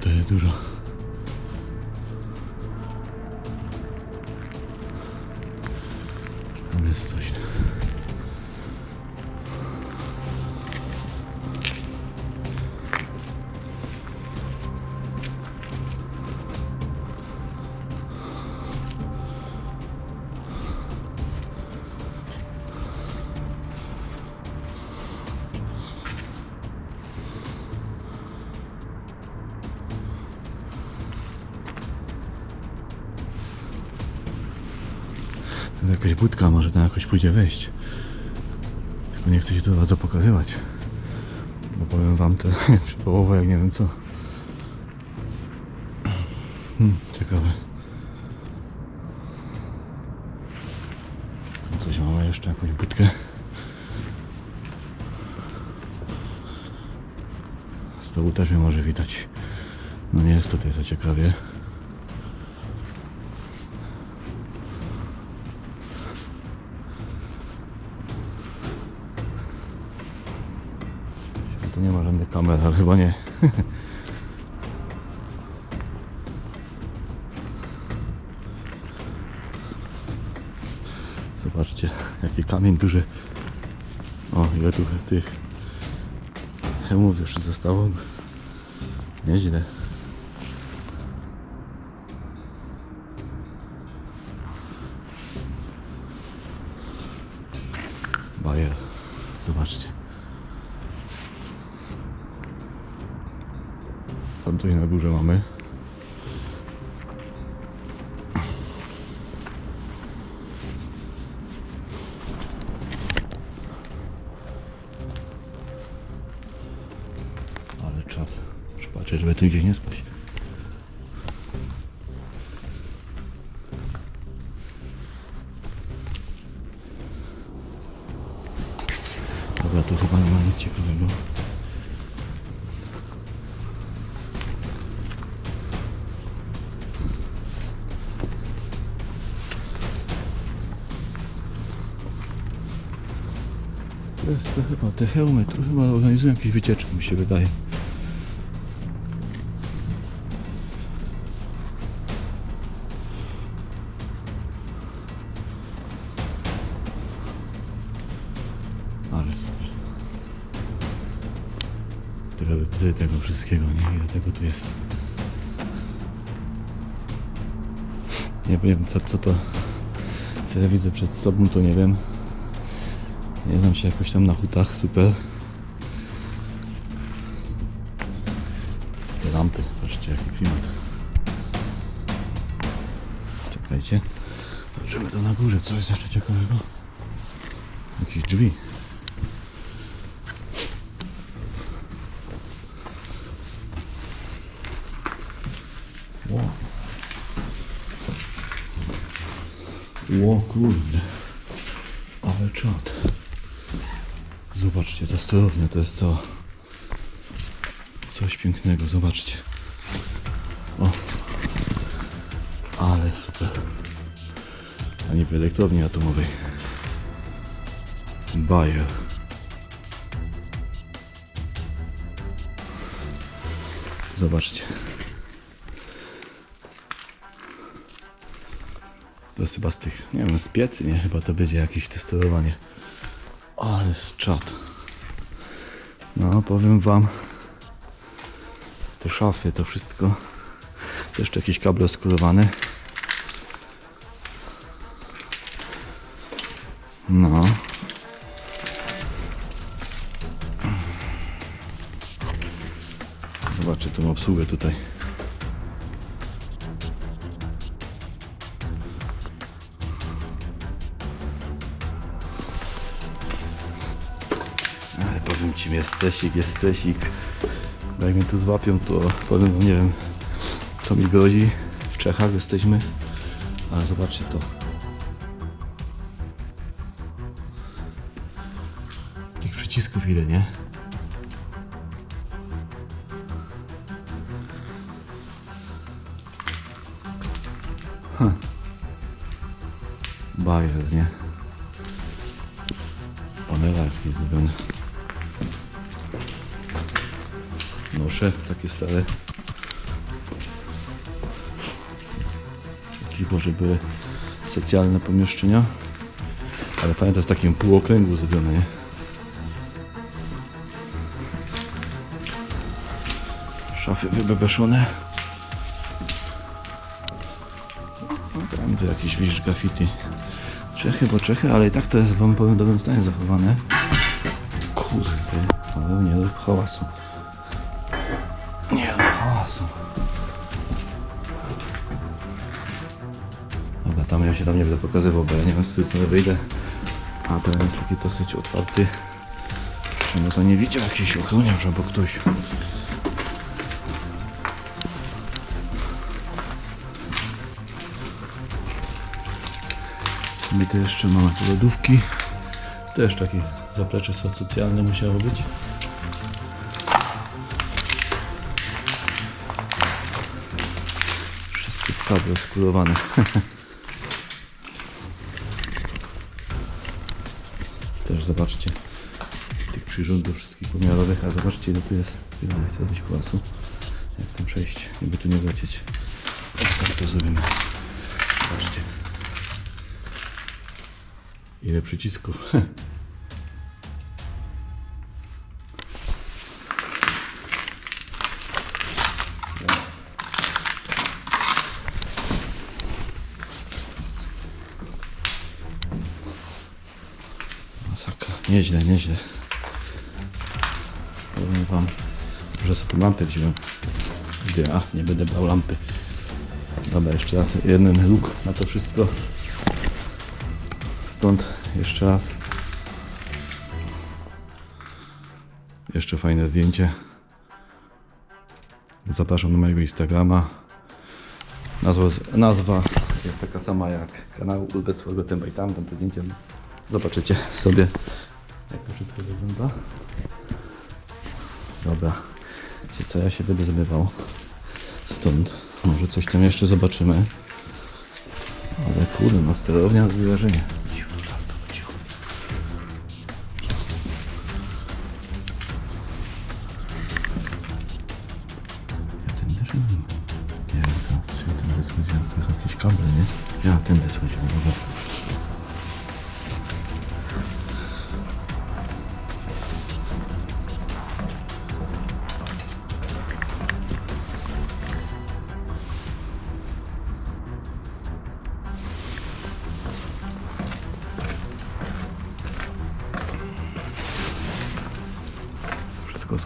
To jest dużo. Tam jest coś. To jest jakaś budka, może tam jakoś pójdzie wejść. Tylko nie chcę się to bardzo pokazywać. Bo powiem wam to przy połowę jak nie wiem co. Hmm, ciekawe. Coś mamy jeszcze, jakąś budkę. Z dołu też mnie może widać. No nie jest tutaj za ciekawie. Tu nie ma żadnych kamer, ale chyba nie. Zobaczcie, jaki kamień duży. O, ile tu tych hełmów jeszcze zostało. Nieźle. Bajer. Zobaczcie. Tam coś na górze mamy. Ale czad. Muszę żeby tu gdzieś nie spać. Dobra, tu chyba nie ma nic ciekawego. Jest to chyba te hełmy, tu chyba organizują jakieś wycieczki mi się wydaje. Ale super. Tego, tego wszystkiego, nie? Ile tego tu jest. Nie wiem co, co to co ja widzę przed sobą to nie wiem. Nie znam się jakoś tam na hutach, super. Te lampy, patrzcie jaki klimat. Czekajcie. Zobaczymy to na górze, co jest jeszcze ciekawego. Jakieś drzwi. Wow. Ło kurde. Ale czad. Zobaczcie, ta sterownia to jest co? Coś pięknego, zobaczcie. O. Ale super. A nie w elektrowni atomowej. Bayer. Zobaczcie. To jest chyba z tych, nie wiem, z piecy, nie? Chyba to będzie jakieś testowanie. Ale z czat. No, powiem wam. Te szafy, to wszystko. Jeszcze jakieś kable skórowane. No. Zobaczcie tą obsługę tutaj. Ci, jest stesik, jest stesik. Bo jak mnie tu złapią, to powiem wam, nie wiem, co mi grozi. W Czechach jesteśmy. Ale zobaczcie to. Tych przycisków ile, nie? Huh. Bajer, nie? Panela jakiś zrobiony. Nosze takie stare. Jakieś może były socjalne pomieszczenia. Ale pamiętam w takim półokręgu zrobione, nie? Szafy wybebeszone. No tam to jakiś widzisz graffiti. Czechy, bo Czechy, ale i tak to jest w dobrym stanie zachowane. Kurde, ale nie rób hałasu. Nie rób hałasu. Dobra, tam ja się tam nie będę pokazywał, bo ja nie wiem z której strony wyjdę. A ten jest taki dosyć otwarty. Czemu to nie widział jakiś ochroniarz albo ktoś. Co my tu jeszcze mamy? Lodówki. Też takie zaplecze socjalne musiało być. Wszystkie skawy oskurowane. Też zobaczcie tych przyrządów wszystkich pomiarowych, a zobaczcie ile tu jest. Być hałasu. Jak tam przejść, żeby tu nie wlecieć. Tak to zrobimy. Zobaczcie. Ile przycisków. Masakra. Nieźle, nieźle. Powiem wam, że sobie tu lampę wziąłem. A, nie będę brał lampy. Dobra, jeszcze raz jeden luk na to wszystko. Stąd jeszcze raz. Jeszcze fajne zdjęcie. Zapraszam na mojego Instagrama. Nazwa, nazwa jest taka sama jak kanał Ulbec Tęba i tam, tam te zobaczycie sobie jak to wszystko wygląda. Dobra, wiecie co, ja się będę zmywał stąd. Może coś tam jeszcze zobaczymy. Ale kurde, no sterownia wyrażenie.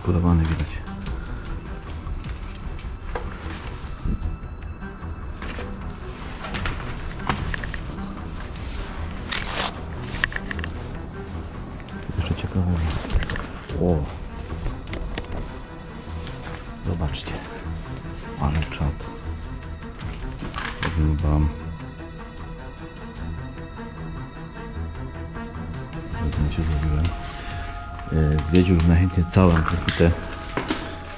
Skórowane widać. Jeszcze ciekawe jest. O! Zobaczcie. Ale czad. Powiem wam. Zdjęcie zrobiłem. E, zwiedziłbym najchętniej całą profitę.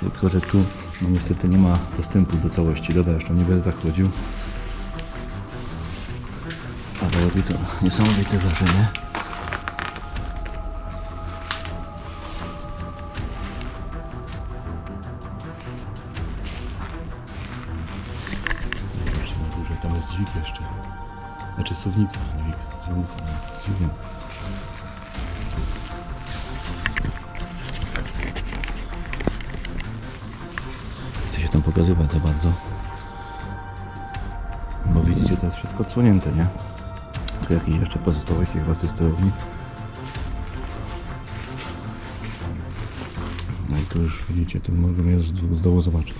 Tylko, że tu no niestety nie ma dostępu do całości. Dobra, już tam nie będę tak chodził. Ale robi to niesamowite wrażenie. Górze, tam jest dźwig jeszcze. Znaczy suwnica, dźwig, suwnica, no, dźwigiem. Pokazywać za bardzo. Bo widzicie, to jest wszystko odsłonięte, nie? Tu jakiś jeszcze pozostałości tej sterowni. No i tu już widzicie, tu mogę je z, zobaczyć.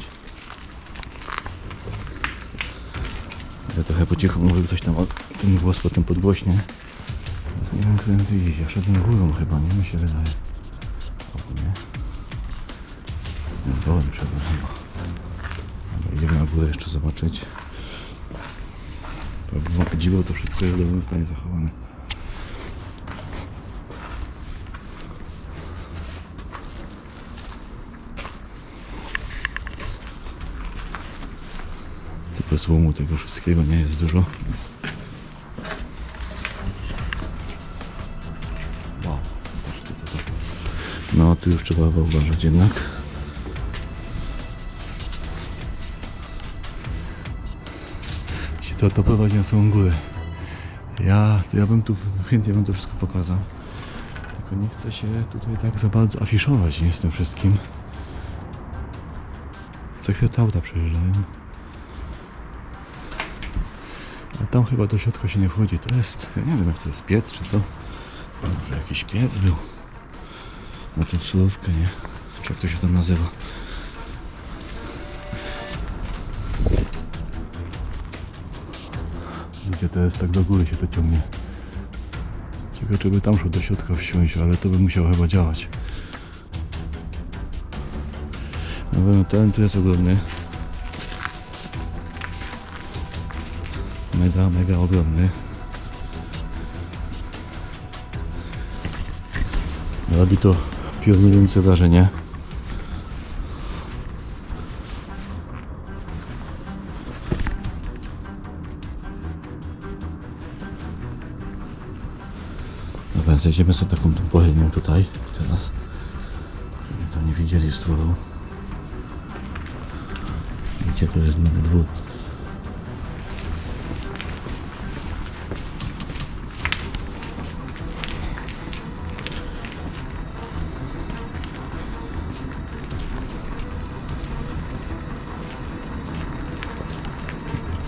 Ale trochę po cichu mówił coś tam ten głos potem podgłośnie. Teraz nie wiem, którym ty iść. Ja szedłem górą chyba, nie? Mi się wydaje. O, nie? Nie, dołem szedłem chyba. Idziemy na górę jeszcze zobaczyć. To dziwo to wszystko jest w dobrym stanie zachowane. Tylko złomu tego wszystkiego nie jest dużo. No, tu już trzeba uważać jednak. To, to prowadzi na samą górę. Ja, ja bym tu chętnie bym to wszystko pokazał. Tylko nie chcę się tutaj tak za bardzo afiszować nie z tym wszystkim. Co chwilę auta przejeżdżają. Ale tam chyba do środka się nie wchodzi. To jest, ja nie wiem jak to jest, piec czy co? Może jakiś piec był. Na tą surówkę, nie? Czy jak to się tam nazywa? Gdzie to jest tak do góry się to ciągnie. Ciekawe czy by tam szło do środka wsiąść, ale to by musiało chyba działać. No wiem, ten tu jest ogromny. Mega, mega ogromny. Robi to piorunujące wrażenie. Dobra, zejdziemy sobie taką tą tutaj teraz. Żeby to nie widzieli z dworu. Gdzie to jest nowy dwór?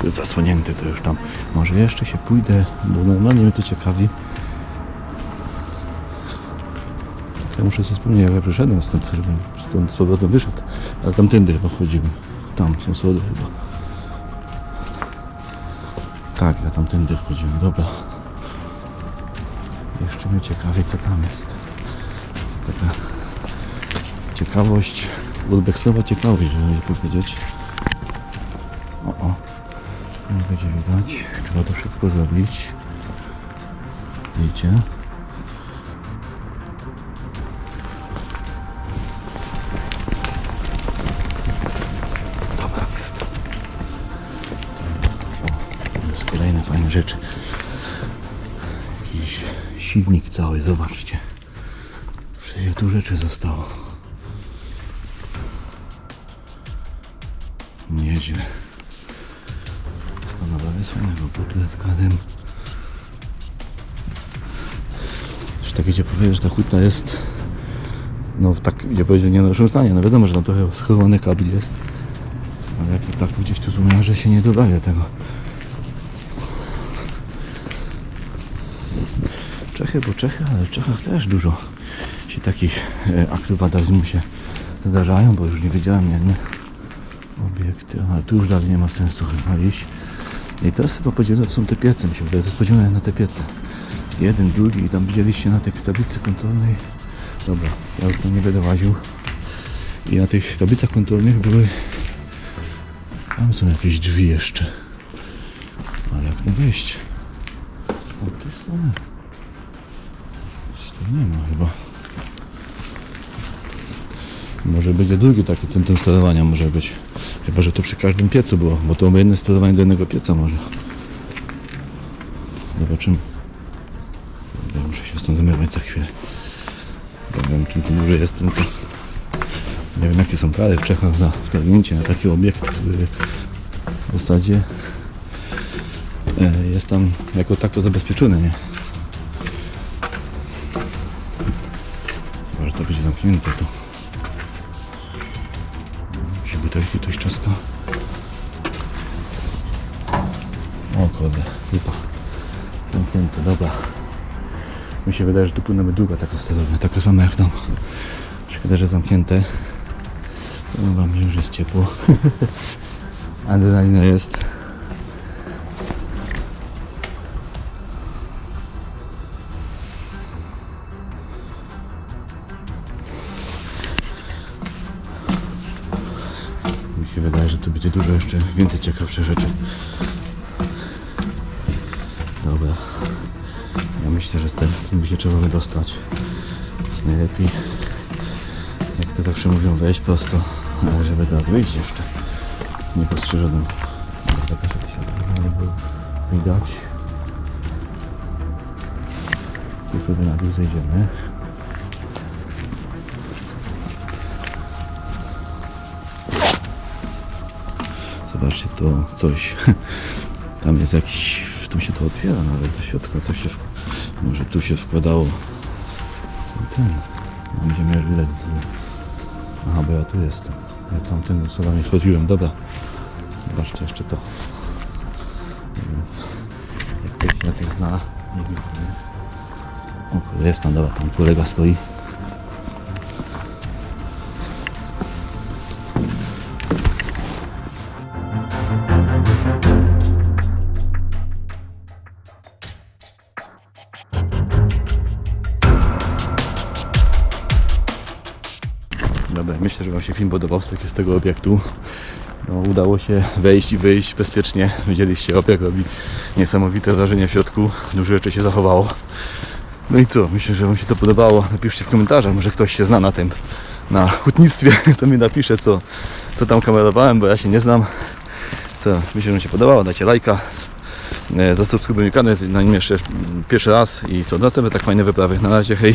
Zasłonięty, to już tam. Może jeszcze się pójdę, bo normalnie mnie to ciekawi. Ja muszę sobie wspomnieć, jak ja przyszedłem stąd, żebym stąd z powrotem wyszedł. Ale tamtędy chyba chodziłem. Tam są schody chyba. Tak, ja tamtędy chodziłem, dobra. Jeszcze mnie ciekawi, co tam jest. To taka ciekawość, urbexowa ciekawość, żeby powiedzieć. O, o. Nie będzie widać. Trzeba to szybko zrobić. Widzicie? Rzeczy. Jakiś silnik cały, zobaczcie. Ile tu rzeczy zostało. Nieźle. Co to naprawdę jest fajnego? Butle z kadem. Tak idzie powiedzieć, że ta huta jest no w tak, idzie powiedzieć, nie naszym stanie. No wiadomo, że tam trochę schowany kabel jest. Ale jak tak gdzieś tu złumiarze się nie dobawia tego. Czechy, bo Czechy, ale w Czechach też dużo się takich e, aktów wandalizmu się zdarzają, bo już nie wiedziałem jedne obiekty, ale tu już dalej nie ma sensu chyba iść. I teraz chyba podzielone są te piece, mi się wydaje, to jest na te piece. Jest jeden, drugi i tam widzieliście na tej tablicy kontrolnej. Dobra, ja już tam nie będę łaził. I na tych tablicach kontrolnych były... Tam są jakieś drzwi jeszcze. Ale jak to wejść? Z tamtej strony. Tu nie ma chyba. Może będzie drugi taki centrum sterowania może być. Chyba, że to przy każdym piecu było, bo to jedno sterowanie do jednego pieca może. Zobaczymy. Ja muszę się stąd zmywać za chwilę. Bo wiem, czym tu dłużej jestem, to nie wiem jakie są kary w Czechach za wtargnięcie na taki obiekt, który w zasadzie e, jest tam jako tako zabezpieczony, nie? To będzie zamknięte to. Żeby to ich ktoś czaska. O kurde, lipa. Zamknięte, dobra. Mi się wydaje, że tu być długa taka sterownia, taka sama jak tam. Szkoda, że zamknięte. Wam, że już jest ciepło. Adrenalina jest. Się wydaje, że tu będzie dużo jeszcze więcej ciekawszych rzeczy. Dobra. Ja myślę, że tym by się trzeba wydostać. Jest najlepiej, jak to zawsze mówią, wejść prosto, ale żeby teraz wyjść jeszcze niepostrzeżonym. widać. Tu sobie na dół zejdziemy. Zobaczcie, to coś. Tam jest jakiś. Tu się to otwiera nawet do środka. Coś się. Może tu się wkładało. Ten. No, Będziemy co- Aha, bo ja tu jestem. Ja tamtym słowami chodziłem. Dobra. Zobaczcie jeszcze to. Jak ktoś na tych zna. Nie wiem. O jest tam, dobra, tam kolega stoi. Myślę, że Wam się film podobał z tego obiektu. No, udało się wejść i wyjść bezpiecznie. Widzieliście, obiekt robi niesamowite wrażenie w środku. Dużo rzeczy się zachowało. No i co? Myślę, że Wam się to podobało. Napiszcie w komentarzach, może ktoś się zna na tym, na hutnictwie. To mi napisze, co, co tam kamerowałem, bo ja się nie znam. Co? Myślę, że Wam się podobało. Dajcie lajka. E, Zasubskrybujcie kanał, na nim jeszcze pierwszy raz i co? Następne tak fajne wyprawy. Na razie, hej.